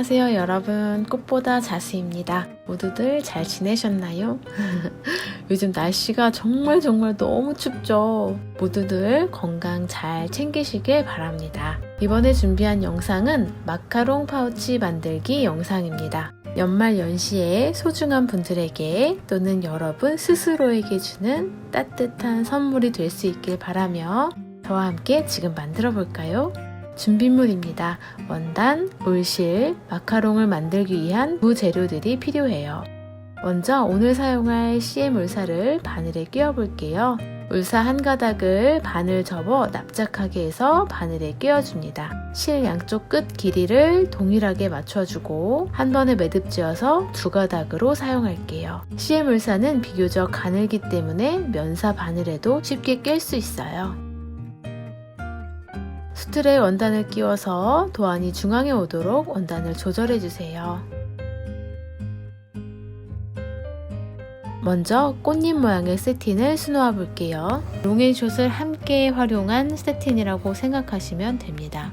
안녕하세요 여러분. 꽃보다 자스입니다. 모두들 잘 지내셨나요? 요즘 날씨가 정말 정말 너무 춥죠. 모두들 건강 잘 챙기시길 바랍니다. 이번에 준비한 영상은 마카롱 파우치 만들기 영상입니다. 연말 연시에 소중한 분들에게 또는 여러분 스스로에게 주는 따뜻한 선물이 될 수 있길 바라며 저와 함께 지금 만들어 볼까요? 준비물입니다. 원단, 물실, 마카롱을 만들기 위한 부재료들이 필요해요. 먼저 오늘 사용할 CM 울사를 바늘에 끼워 볼게요. 울사 한 가닥을 바늘 접어 납작하게 해서 바늘에 끼워줍니다. 실 양쪽 끝 길이를 동일하게 맞춰주고 한 번에 매듭지어서 두 가닥으로 사용할게요. CM 울사는 비교적 가늘기 때문에 면사 바늘에도 쉽게 낄 수 있어요. 수틀에 원단을 끼워서 도안이 중앙에 오도록 원단을 조절해 주세요. 먼저 꽃잎 모양의 세틴을 수놓아 볼게요. 롱앤숏을 함께 활용한 세틴이라고 생각하시면 됩니다.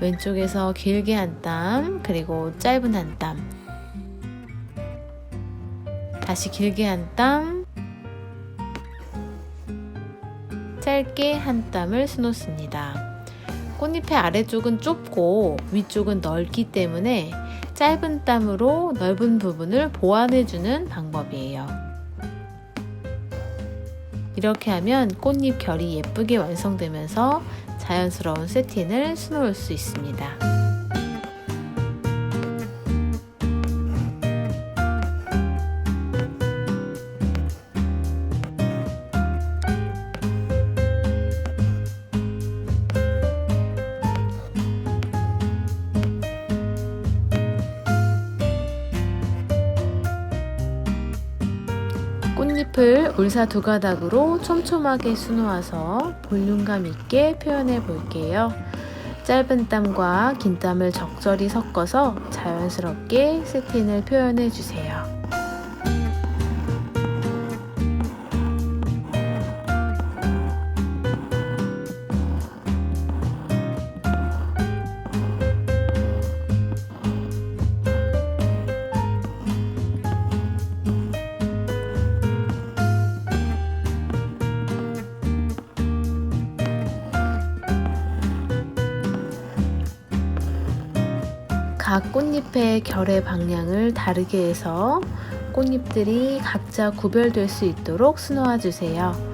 왼쪽에서 길게 한 땀, 그리고 짧은 한 땀. 다시 길게 한 땀, 짧게 한 땀을 수놓습니다. 꽃잎의 아래쪽은 좁고 위쪽은 넓기 때문에 짧은 땀으로 넓은 부분을 보완해주는 방법이에요. 이렇게 하면 꽃잎 결이 예쁘게 완성되면서 자연스러운 세틴을 수놓을 수 있습니다. 잎을 울사 두 가닥으로 촘촘하게 수놓아서 볼륨감 있게 표현해 볼게요. 짧은 땀과 긴 땀을 적절히 섞어서 자연스럽게 세틴을 표현해 주세요. 각 꽃잎의 결의 방향을 다르게 해서 꽃잎들이 각자 구별될 수 있도록 수놓아 주세요.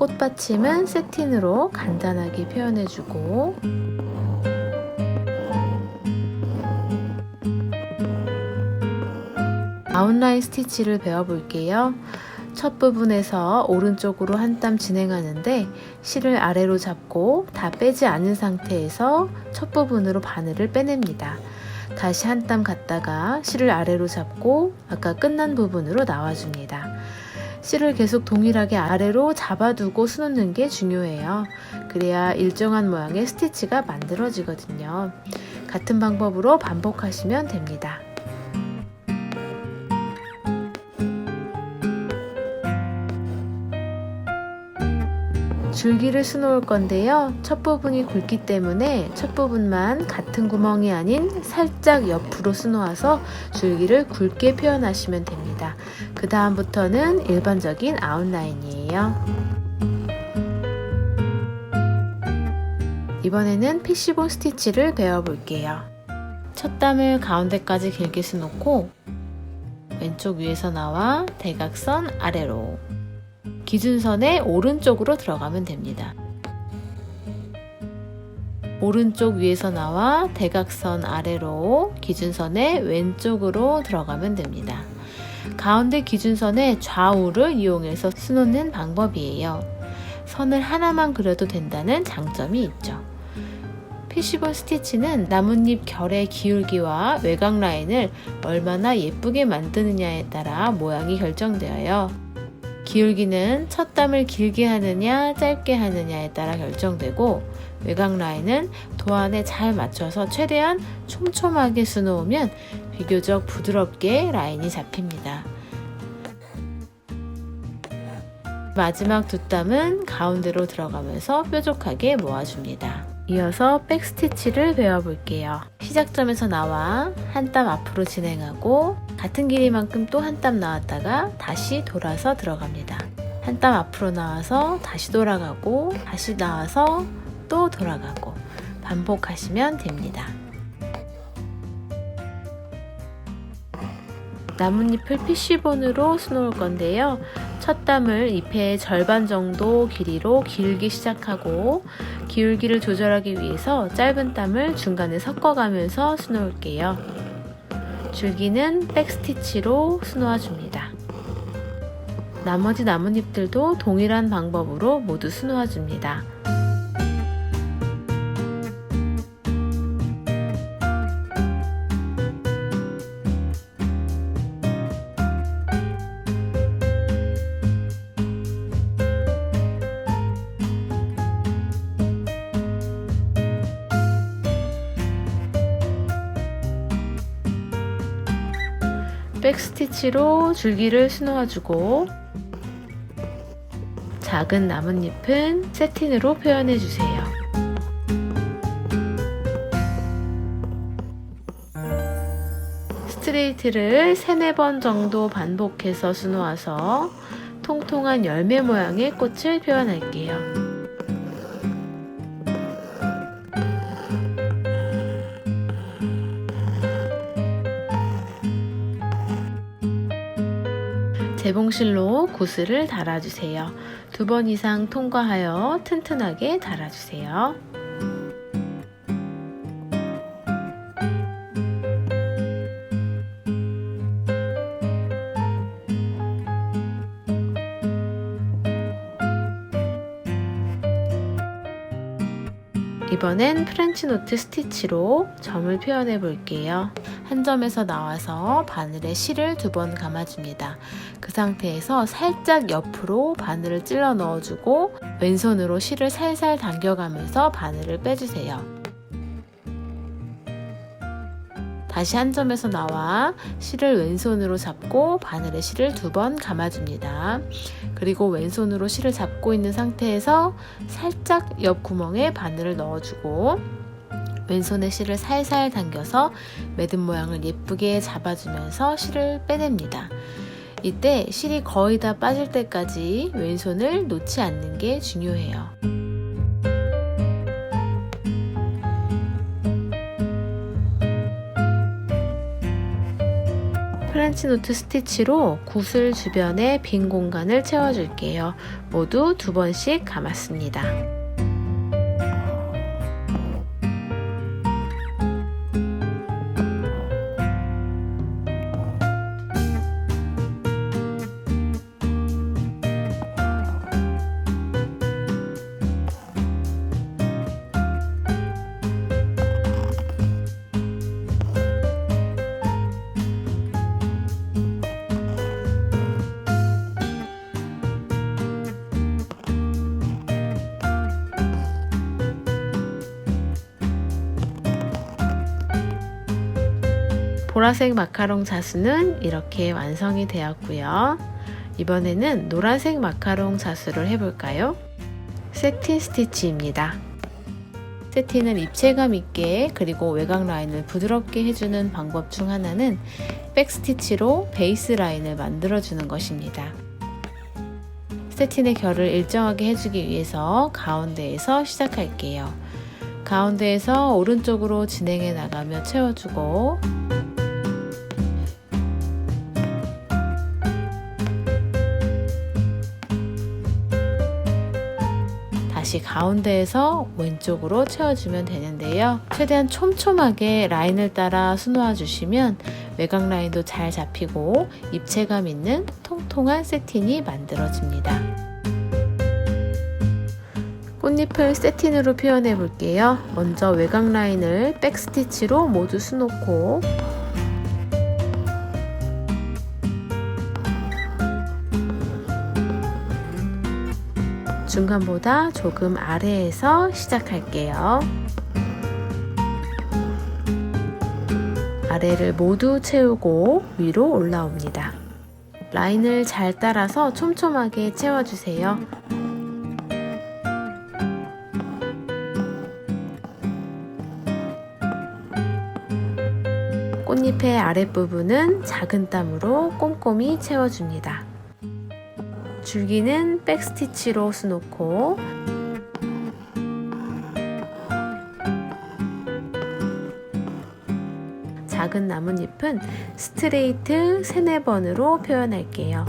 꽃받침은 세틴으로 간단하게 표현해주고 아웃라인 스티치를 배워볼게요. 첫 부분에서 오른쪽으로 한 땀 진행하는데 실을 아래로 잡고 다 빼지 않은 상태에서 첫 부분으로 바늘을 빼냅니다. 다시 한 땀 갔다가 실을 아래로 잡고 아까 끝난 부분으로 나와줍니다. 실을 계속 동일하게 아래로 잡아두고 수놓는 게 중요해요. 그래야 일정한 모양의 스티치가 만들어지거든요. 같은 방법으로 반복하시면 됩니다. 줄기를 수놓을 건데요. 첫 부분이 굵기 때문에 첫 부분만 같은 구멍이 아닌 살짝 옆으로 수놓아서 줄기를 굵게 표현하시면 됩니다. 그 다음부터는 일반적인 아웃라인이에요. 이번에는 피시볼 스티치를 배워볼게요. 첫 담을 가운데까지 길게 수놓고 왼쪽 위에서 나와 대각선 아래로 기준선의 오른쪽으로 들어가면 됩니다. 오른쪽 위에서 나와 대각선 아래로 기준선의 왼쪽으로 들어가면 됩니다. 가운데 기준선의 좌우를 이용해서 수놓는 방법이에요. 선을 하나만 그려도 된다는 장점이 있죠. 피쉬본 스티치는 나뭇잎 결의 기울기와 외곽 라인을 얼마나 예쁘게 만드느냐에 따라 모양이 결정되어요. 기울기는 첫 담을 길게 하느냐 짧게 하느냐에 따라 결정되고 외곽 라인은 도안에 잘 맞춰서 최대한 촘촘하게 수놓으면 비교적 부드럽게 라인이 잡힙니다. 마지막 두 땀은 가운데로 들어가면서 뾰족하게 모아줍니다. 이어서 백스티치를 배워볼게요. 시작점에서 나와 한 땀 앞으로 진행하고 같은 길이만큼 또 한 땀 나왔다가 다시 돌아서 들어갑니다. 한 땀 앞으로 나와서 다시 돌아가고 다시 나와서 또 돌아가고 반복하시면 됩니다. 나뭇잎을 피쉬본으로 수놓을 건데요. 첫 담을 잎의 절반 정도 길이로 길기 시작하고 기울기를 조절하기 위해서 짧은 담을 중간에 섞어가면서 수놓을게요. 줄기는 백스티치로 수놓아 줍니다. 나머지 나뭇잎들도 동일한 방법으로 모두 수놓아 줍니다. 백스티치로 줄기를 수놓아주고 작은 나뭇잎은 세틴으로 표현해주세요. 스트레이트를 3, 4번 정도 반복해서 수놓아서 통통한 열매 모양의 꽃을 표현할게요. 재봉실로 구슬을 달아주세요. 두 번 이상 통과하여 튼튼하게 달아주세요. 이번엔 프렌치 노트 스티치로 점을 표현해 볼게요. 한 점에서 나와서 바늘에 실을 두 번 감아줍니다. 그 상태에서 살짝 옆으로 바늘을 찔러 넣어주고 왼손으로 실을 살살 당겨가면서 바늘을 빼주세요. 다시 한 점에서 나와 실을 왼손으로 잡고 바늘에 실을 두 번 감아줍니다. 그리고 왼손으로 실을 잡고 있는 상태에서 살짝 옆 구멍에 바늘을 넣어주고 왼손에 실을 살살 당겨서 매듭 모양을 예쁘게 잡아주면서 실을 빼냅니다. 이때 실이 거의 다 빠질 때까지 왼손을 놓지 않는 게 중요해요. 프렌치 노트 스티치로 구슬 주변에 빈 공간을 채워줄게요. 모두 두 번씩 감았습니다. 보라색 마카롱 자수는 이렇게 완성이 되었고요. 이번에는 노란색 마카롱 자수를 해볼까요? 세틴 스티치입니다. 세틴을 입체감 있게 그리고 외곽 라인을 부드럽게 해주는 방법 중 하나는 백스티치로 베이스 라인을 만들어주는 것입니다. 세틴의 결을 일정하게 해주기 위해서 가운데에서 시작할게요. 가운데에서 오른쪽으로 진행해 나가며 채워주고 다시 가운데에서 왼쪽으로 채워주면 되는데요. 최대한 촘촘하게 라인을 따라 수놓아 주시면 외곽 라인도 잘 잡히고 입체감 있는 통통한 세틴이 만들어집니다. 꽃잎을 세틴으로 표현해 볼게요. 먼저 외곽 라인을 백스티치로 모두 수놓고 중간보다 조금 아래에서 시작할게요. 아래를 모두 채우고 위로 올라옵니다. 라인을 잘 따라서 촘촘하게 채워주세요. 꽃잎의 아랫부분은 작은 땀으로 꼼꼼히 채워줍니다. 줄기는 백스티치로 수놓고 작은 나뭇잎은 스트레이트 세네 번으로 표현할게요.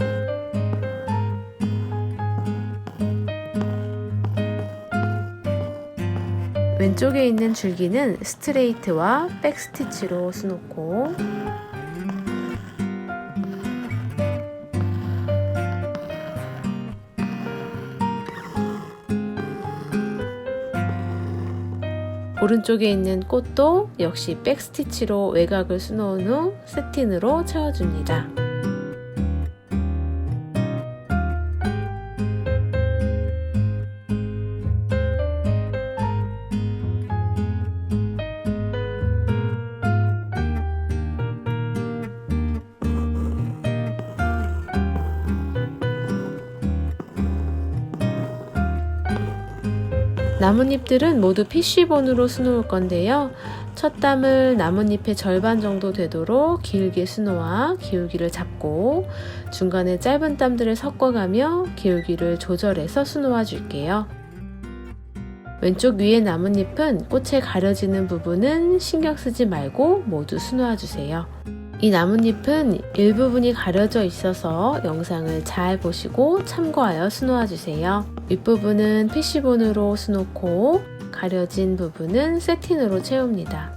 왼쪽에 있는 줄기는 스트레이트와 백스티치로 수놓고 오른쪽에 있는 꽃도 역시 백스티치로 외곽을 수놓은 후 세틴으로 채워줍니다. 나뭇잎들은 모두 피쉬본으로 수놓을 건데요. 첫 담을 나뭇잎의 절반 정도 되도록 길게 수놓아 기울기를 잡고 중간에 짧은 땀들을 섞어가며 기울기를 조절해서 수놓아 줄게요. 왼쪽 위에 나뭇잎은 꽃에 가려지는 부분은 신경 쓰지 말고 모두 수놓아 주세요. 이 나뭇잎은 일부분이 가려져 있어서 영상을 잘 보시고 참고하여 수놓아 주세요. 윗부분은 피쉬본으로 수놓고 가려진 부분은 세틴으로 채웁니다.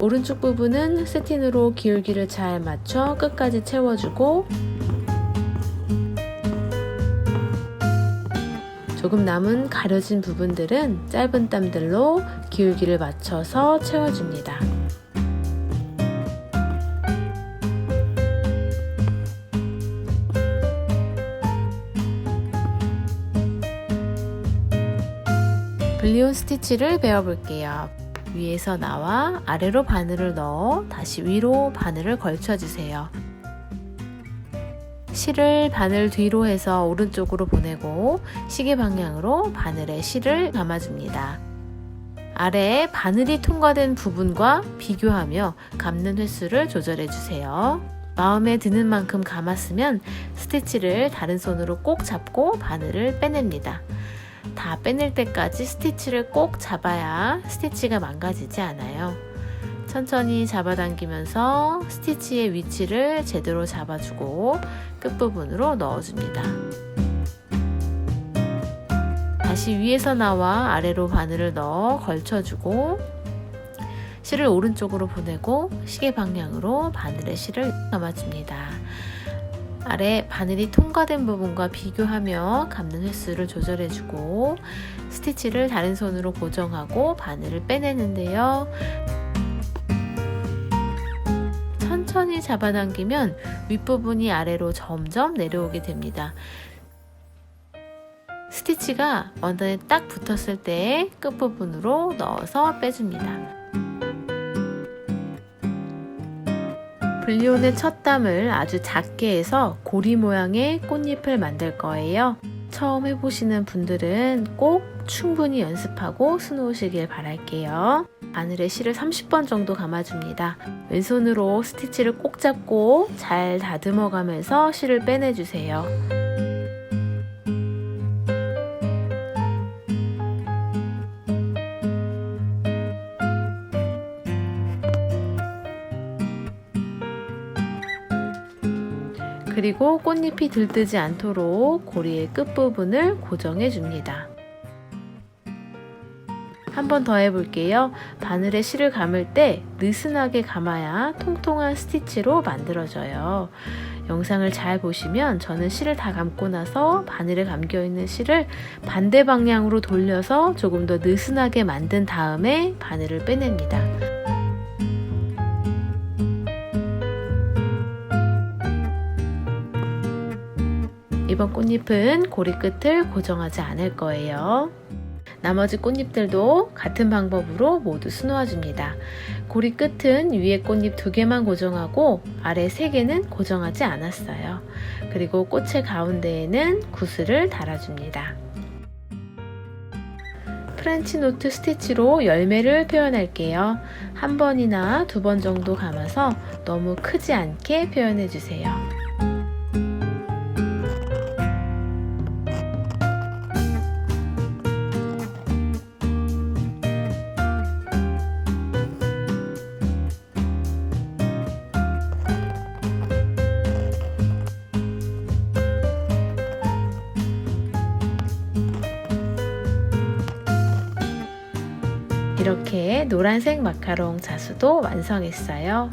오른쪽 부분은 세틴으로 기울기를 잘 맞춰 끝까지 채워주고 조금 남은 가려진 부분들은 짧은 땀들로 기울기를 맞춰서 채워줍니다. 블리온 스티치를 배워볼게요. 위에서 나와 아래로 바늘을 넣어 다시 위로 바늘을 걸쳐주세요. 실을 바늘 뒤로 해서 오른쪽으로 보내고 시계 방향으로 바늘에 실을 감아줍니다. 아래에 바늘이 통과된 부분과 비교하며 감는 횟수를 조절해 주세요. 마음에 드는 만큼 감았으면 스티치를 다른 손으로 꼭 잡고 바늘을 빼냅니다. 다 빼낼 때까지 스티치를 꼭 잡아야 스티치가 망가지지 않아요. 천천히 잡아당기면서 스티치의 위치를 제대로 잡아주고 끝부분으로 넣어줍니다. 다시 위에서 나와 아래로 바늘을 넣어 걸쳐주고 실을 오른쪽으로 보내고 시계 방향으로 바늘의 실을 감아줍니다. 아래 바늘이 통과된 부분과 비교하며 감는 횟수를 조절해주고 스티치를 다른 손으로 고정하고 바늘을 빼내는데요. 천천히 잡아당기면 윗부분이 아래로 점점 내려오게 됩니다. 스티치가 원단에 딱 붙었을 때 끝부분으로 넣어서 빼줍니다. 블리온의 첫 담을 아주 작게 해서 고리 모양의 꽃잎을 만들 거예요. 처음 해보시는 분들은 꼭 충분히 연습하고 수놓으시길 바랄게요. 바늘에 실을 30번 정도 감아줍니다. 왼손으로 스티치를 꼭 잡고 잘 다듬어 가면서 실을 빼내주세요. 그리고 꽃잎이 들뜨지 않도록 고리의 끝부분을 고정해 줍니다. 한 번 더 해볼게요. 바늘에 실을 감을 때 느슨하게 감아야 통통한 스티치로 만들어져요. 영상을 잘 보시면 저는 실을 다 감고 나서 바늘에 감겨 있는 실을 반대 방향으로 돌려서 조금 더 느슨하게 만든 다음에 바늘을 빼냅니다. 이번 꽃잎은 고리 끝을 고정하지 않을 거예요. 나머지 꽃잎들도 같은 방법으로 모두 수놓아 줍니다. 고리 끝은 위에 꽃잎 두 개만 고정하고 아래 세 개는 고정하지 않았어요. 그리고 꽃의 가운데에는 구슬을 달아줍니다. 프렌치 노트 스티치로 열매를 표현할게요. 한 번이나 두 번 정도 감아서 너무 크지 않게 표현해 주세요. 이렇게 노란색 마카롱 자수도 완성했어요.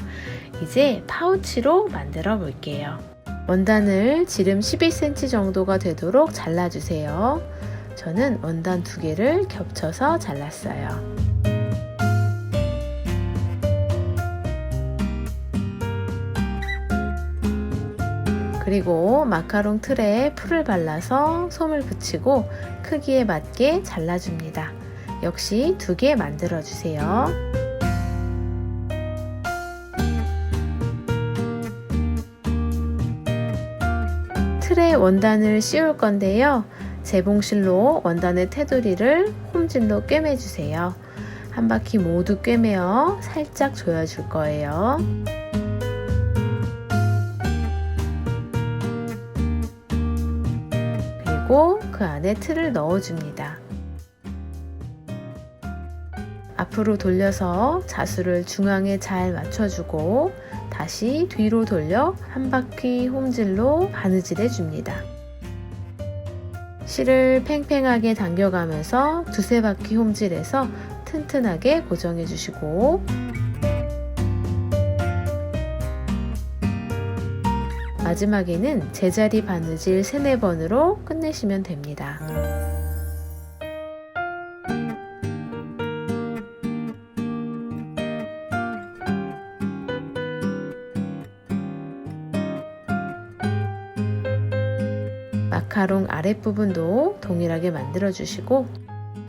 이제 파우치로 만들어 볼게요. 원단을 지름 11cm 정도가 되도록 잘라주세요. 저는 원단 두 개를 겹쳐서 잘랐어요. 그리고 마카롱 틀에 풀을 발라서 솜을 붙이고 크기에 맞게 잘라줍니다. 역시 두 개 만들어 주세요. 틀에 원단을 씌울 건데요. 재봉실로 원단의 테두리를 홈질로 꿰매 주세요. 한 바퀴 모두 꿰매어 살짝 조여줄 거예요. 그리고 그 안에 틀을 넣어줍니다. 앞으로 돌려서 자수를 중앙에 잘 맞춰주고 다시 뒤로 돌려 한 바퀴 홈질로 바느질 해 줍니다. 실을 팽팽하게 당겨가면서 두세 바퀴 홈질해서 튼튼하게 고정해 주시고 마지막에는 제자리 바느질 3, 4번으로 끝내시면 됩니다. 마카롱 아랫부분도 동일하게 만들어 주시고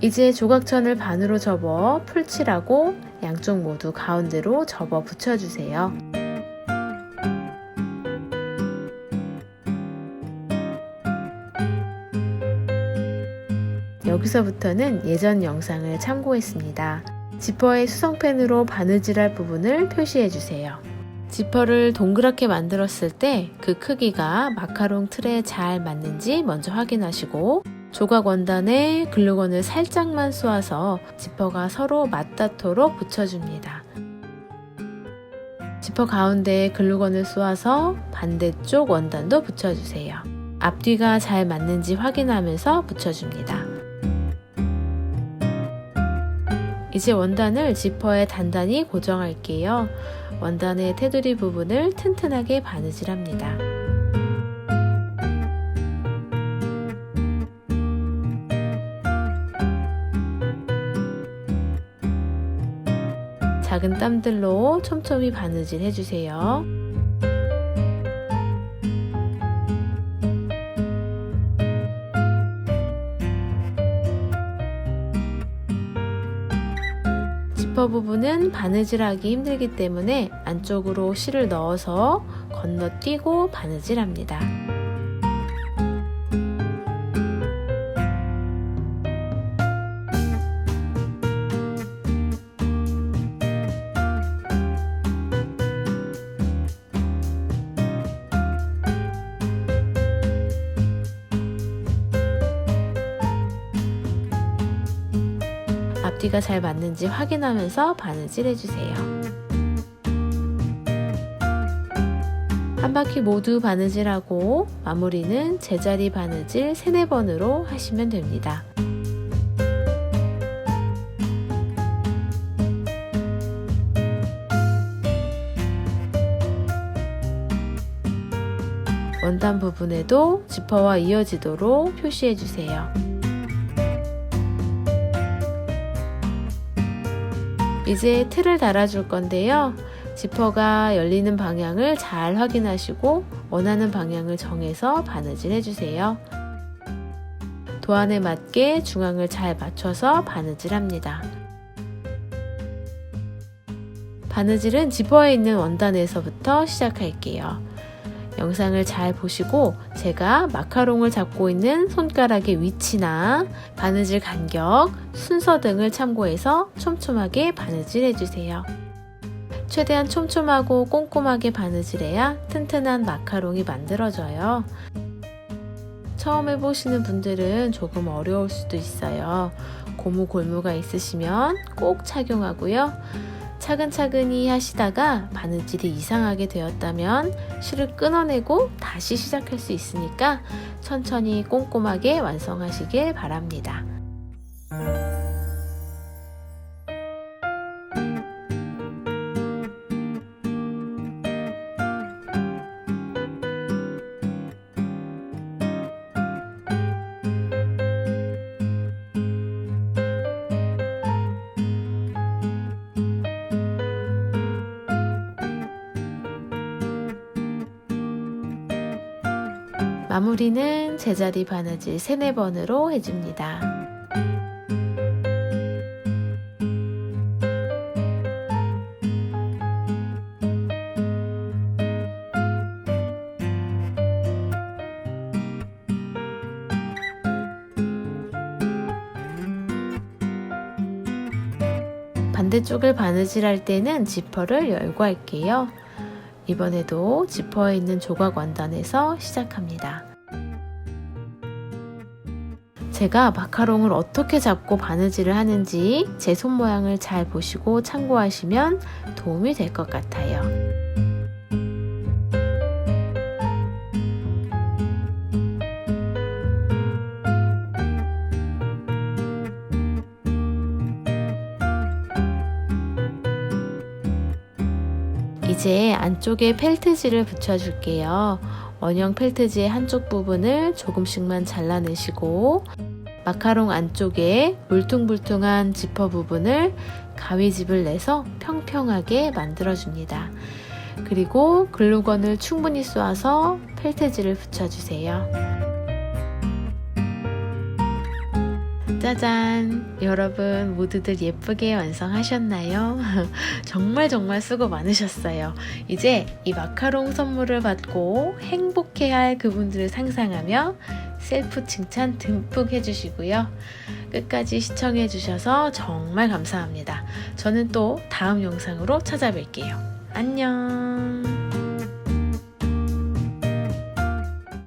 이제 조각천을 반으로 접어 풀칠하고 양쪽 모두 가운데로 접어 붙여주세요. 여기서부터는 예전 영상을 참고했습니다. 지퍼의 수성펜으로 바느질할 부분을 표시해 주세요. 지퍼를 동그랗게 만들었을 때 그 크기가 마카롱 틀에 잘 맞는지 먼저 확인하시고 조각 원단에 글루건을 살짝만 쏘아서 지퍼가 서로 맞닿도록 붙여줍니다. 지퍼 가운데에 글루건을 쏘아서 반대쪽 원단도 붙여주세요. 앞뒤가 잘 맞는지 확인하면서 붙여줍니다. 이제 원단을 지퍼에 단단히 고정할게요. 원단의 테두리 부분을 튼튼하게 바느질합니다. 작은 땀들로 촘촘히 바느질 해주세요. 지퍼 부분은 바느질하기 힘들기 때문에 안쪽으로 실을 넣어서 건너뛰고 바느질합니다. 길이가 잘 맞는지 확인하면서 바느질 해주세요. 한 바퀴 모두 바느질하고 마무리는 제자리 바느질 3, 4번으로 하시면 됩니다. 원단 부분에도 지퍼와 이어지도록 표시해 주세요. 이제 틀을 달아줄 건데요. 지퍼가 열리는 방향을 잘 확인하시고 원하는 방향을 정해서 바느질 해주세요. 도안에 맞게 중앙을 잘 맞춰서 바느질 합니다. 바느질은 지퍼에 있는 원단에서부터 시작할게요. 영상을 잘 보시고 제가 마카롱을 잡고 있는 손가락의 위치나 바느질 간격, 순서 등을 참고해서 촘촘하게 바느질 해주세요. 최대한 촘촘하고 꼼꼼하게 바느질해야 튼튼한 마카롱이 만들어져요. 처음 해보시는 분들은 조금 어려울 수도 있어요. 고무 골무가 있으시면 꼭 착용하고요. 차근차근히 하시다가 바느질이 이상하게 되었다면 실을 끊어내고 다시 시작할 수 있으니까 천천히 꼼꼼하게 완성하시길 바랍니다. 마무리는 제자리 바느질 3, 4번으로 해줍니다. 반대쪽을 바느질 할 때는 지퍼를 열고 할게요. 이번에도 지퍼에 있는 조각 원단에서 시작합니다. 제가 마카롱을 어떻게 잡고 바느질을 하는지 제 손 모양을 잘 보시고 참고하시면 도움이 될 것 같아요. 안쪽에 펠트지를 붙여줄게요. 원형 펠트지의 한쪽 부분을 조금씩만 잘라내시고 마카롱 안쪽에 물퉁물퉁한 지퍼 부분을 가위집을 내서 평평하게 만들어줍니다. 그리고 글루건을 충분히 쏘아서 펠트지를 붙여주세요. 짜잔! 여러분 모두들 예쁘게 완성하셨나요? 정말 정말 수고 많으셨어요. 이제 이 마카롱 선물을 받고 행복해할 그분들을 상상하며 셀프 칭찬 듬뿍 해주시고요. 끝까지 시청해주셔서 정말 감사합니다. 저는 또 다음 영상으로 찾아뵐게요. 안녕!